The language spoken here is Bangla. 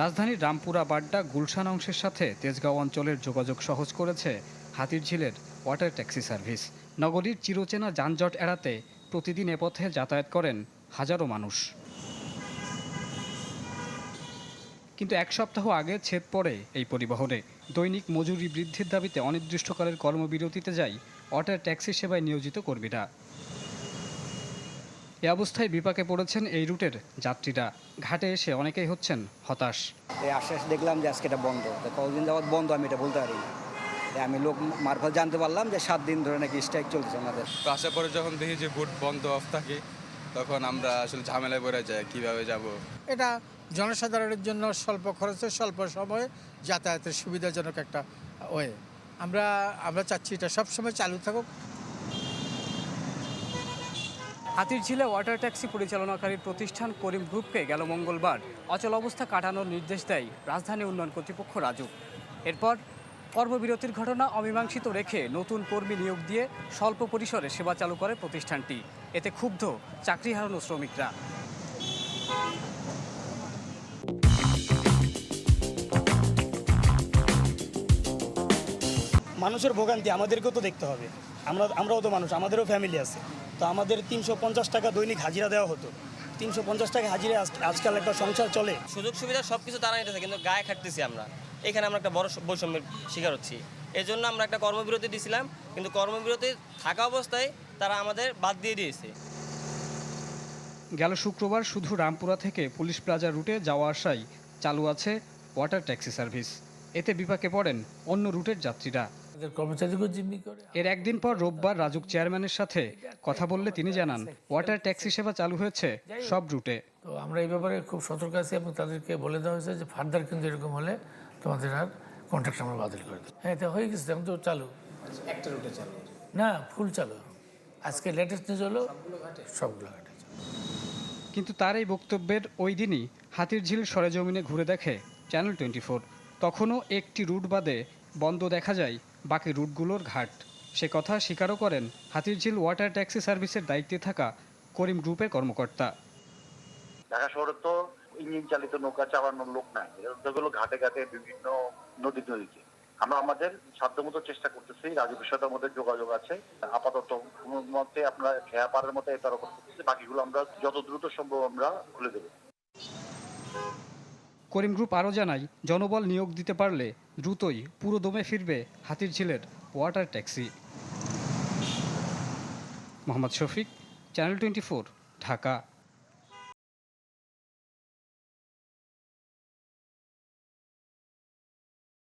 রাজধানীর রামপুরা বাড্ডা গুলশান অংশের সাথে তেজগাঁও অঞ্চলের যোগাযোগ সহজ করেছে হাতিরঝিলের ওয়াটার ট্যাক্সি সার্ভিস। নগরীর চিরচেনা যানজট এড়াতে প্রতিদিন এ পথে যাতায়াত করেন হাজারো মানুষ। কিন্তু এক সপ্তাহ আগে ছেদ পড়ে এই পরিবহনে। দৈনিক মজুরি বৃদ্ধির দাবিতে অনির্দিষ্টকালের কর্মবিরতিতে যায় ওয়াটার ট্যাক্সি সেবায় নিয়োজিত কর্মীরা। এ অবস্থায় বিপাকে পড়েছেন এই রুটের যাত্রীরা। ঘাটে এসে অনেকেই হচ্ছেন হতাশ। এই আস্তে দেখলাম যে আজকে এটা বন্ধ। তো কতদিন যাবত বন্ধ আমি এটা বলতে পারি আমি লোক মারফত জানতে পারলাম যে সাত দিন ধরে নাকি স্ট্রাইক চলছে আমাদের। আসার পরে যখন দেখি যে বুট বন্ধ অফ থাকে তখন আমরা আসলে ঝামেলায় পড়ে যাই কীভাবে যাব? এটা জনসাধারণের জন্য স্বল্প খরচে স্বল্প সময়ে যাতায়াতের সুবিধাজনক একটা ওয়ে। আমরা আমরা চাচ্ছি এটা সবসময় চালু থাকুক। হাতিরঝিলে ওয়াটার ট্যাক্সি পরিচালনাকারী প্রতিষ্ঠান করিম গ্রুপকে গেল মঙ্গলবার। অচল অবস্থা কাটানোর নির্দেশ দেয় রাজধানী উন্নয়ন কর্তৃপক্ষ রাজু। এরপর কর্মবিরতির ঘটনা অমীমাংসিত রেখে নতুন কর্মী নিয়োগ দিয়ে স্বল্প পরিসরে সেবা চালু করে প্রতিষ্ঠানটি। এতে ক্ষুব্ধ চাকরি হারানো শ্রমিকরা। মানুষের ভোগান্তি আমাদেরকেও তো দেখতে হবে। আমরা আমরাও তো মানুষ আমাদেরও ফ্যামিলি আছে। তো আমাদের তিনশো পঞ্চাশ টাকা দৈনিক হাজিরা দেওয়া হতো। তিনশো পঞ্চাশ টাকা হাজিরা আজকাল একটা সংসার চলে। সুযোগ সুবিধা সব কিছু তারা নিতেছে কিন্তু গায়ে খাটতেছি আমরা। এখানে আমরা একটা বড় বৈষম্যের শিকার হচ্ছি। এই জন্য আমরা একটা কর্মবিরতি দিয়েছিলাম কিন্তু কর্মবিরতি থাকা অবস্থায় তারা আমাদের বাদ দিয়ে দিয়েছে। গেল শুক্রবার শুধু রামপুরা থেকে পুলিশ প্লাজা রুটে যাওয়া আসায় চালু আছে ওয়াটার ট্যাক্সি সার্ভিস। এতে বিপাকে পড়েন অন্য রুটের যাত্রীরা। এর একদিন পর রোববার রাজুক চেয়ারম্যানের সাথে কথা বললে তিনি জানান ওয়াটার ট্যাক্সি সেবা চালু হয়েছে সব রুটে। তো আমরা এই ব্যাপারে খুব সতর্ক আছি এবং তাদেরকে বলে দেওয়া হয়েছে যে ফার্দার কিন্তু এরকম হলে তোমাদের আর কন্ট্রাক্ট আমরা বাতিল করে দেবো। হ্যাঁ এটা হয়ে গেছে এখন তো চালু। একটা রুটে চালু না ফুল চালু। আজকে লেটেস্ট নিউজ হলো সবগুলো ঘাটে কিন্তু তার এই বক্তব্যের ওই দিনই হাতিরঝিল সরেজমিনে ঘুরে দেখে চ্যানেল টোয়েন্টি ফোর তখনও একটি রুট বাদে বন্ধ দেখা যায় বাকি রুটগুলোর ঘাট। সে কথা স্বীকারও করেন হাতিরঝিল ওয়াটার ট্যাক্সি সার্ভিসের দায়িত্বে থাকা করিম গ্রুপের কর্মকর্তা। ঢাকা শহরে তো ইঞ্জিন চালিত নৌকা চালানোর লোক নাই। এগুলো ঘাটে ঘাটে বিভিন্ন নদী নদীতে। আমরা আমাদের সাধ্যমতো চেষ্টা করতেছি রাজ্য বিষয়টার মধ্যে যোগাযোগ আছে। আপাতত মতে আপনার খেয়া পাড়ের মতো এটা করতেছি, বাকিগুলো আমরা যত দ্রুত সম্ভব আমরা খুলে দেবো। করিম গ্রুপ আরও জানায়, জনবল নিয়োগ দিতে পারলে দ্রুতই পুরো দমে ফিরবে হাতির ঝিলের water taxi. Mohammad Shafiq, channel twenty Dhaka.